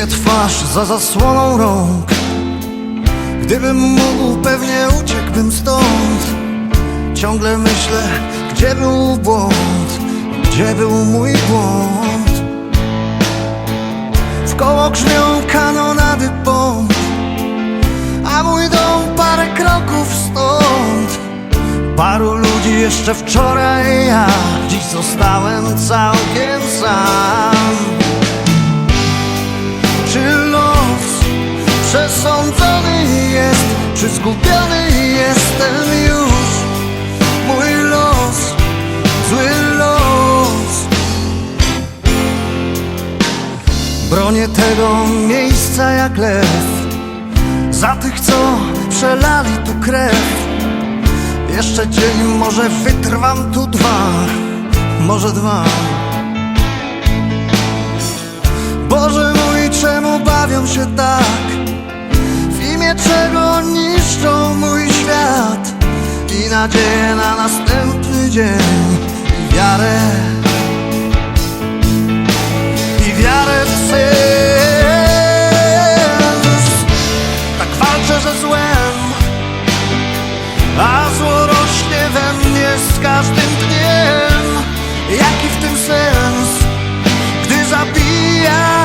Kryję twarz za zasłoną rąk. Gdybym mógł, pewnie uciekłbym stąd. Ciągle myślę, gdzie był błąd Gdzie był mój błąd. W koło grzmią kanonady bomb A mój dom parę kroków stąd. Paru ludzi jeszcze wczoraj ja Dziś zostałem całkiem sam zgubiony jestem już. Mój los, zły los. Bronię tego miejsca jak lew. Za tych co przelali tu krew. Jeszcze dzień, może wytrwam tu dwa, może dwa. Boże mój, czemu bawią się tak? W imię czego niszczą mój świat i nadzieję na następny dzień i wiarę i wiarę w sens. Tak walczę ze złem. A zło rośnie we mnie z każdym dniem Jaki w tym sens, gdy zabijam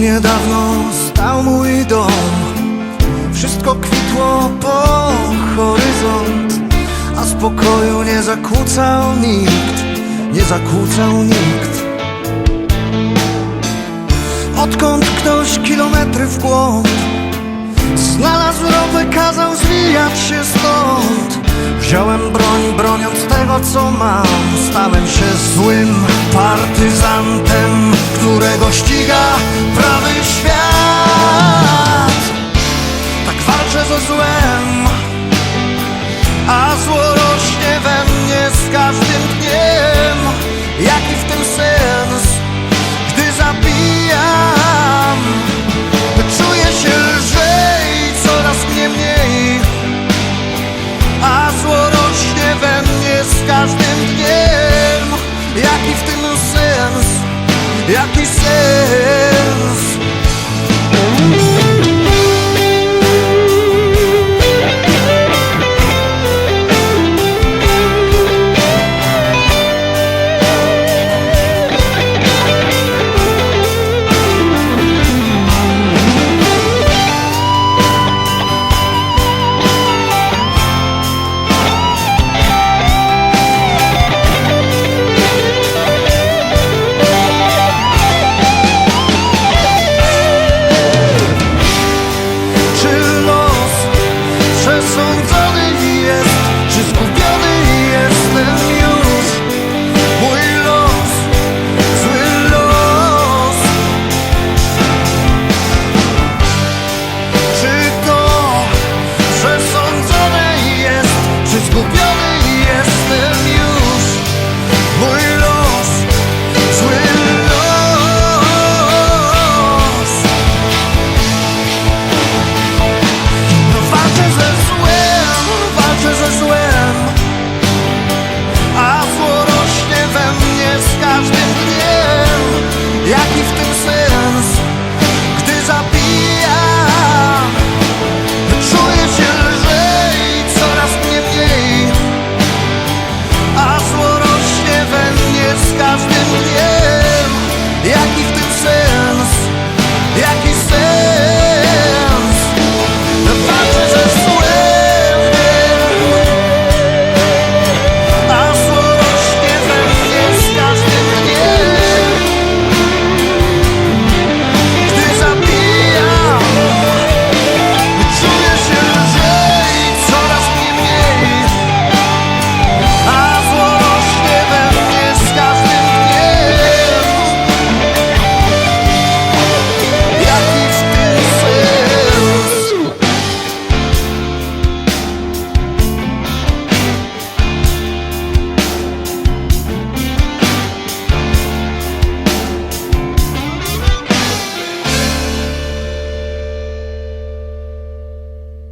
Niedawno stał mój dom. Wszystko kwitło po horyzont A spokoju nie zakłócał nikt Nie zakłócał nikt. Odkąd ktoś kilometry w głąb Znalazł ropę, kazał zwijać się stąd. Wziąłem broń, broniąc tego co mam. Stałem się złym partyzantem Którego ściga prawy świat. Tak walczę ze złem A zło rośnie we mnie z każdym dniem. Jaki w tym sens, gdy zabijam? Czuję się lżej, coraz mnie mniej. A zło rośnie we mnie z każdym dniem. Jaki w tym jaki sens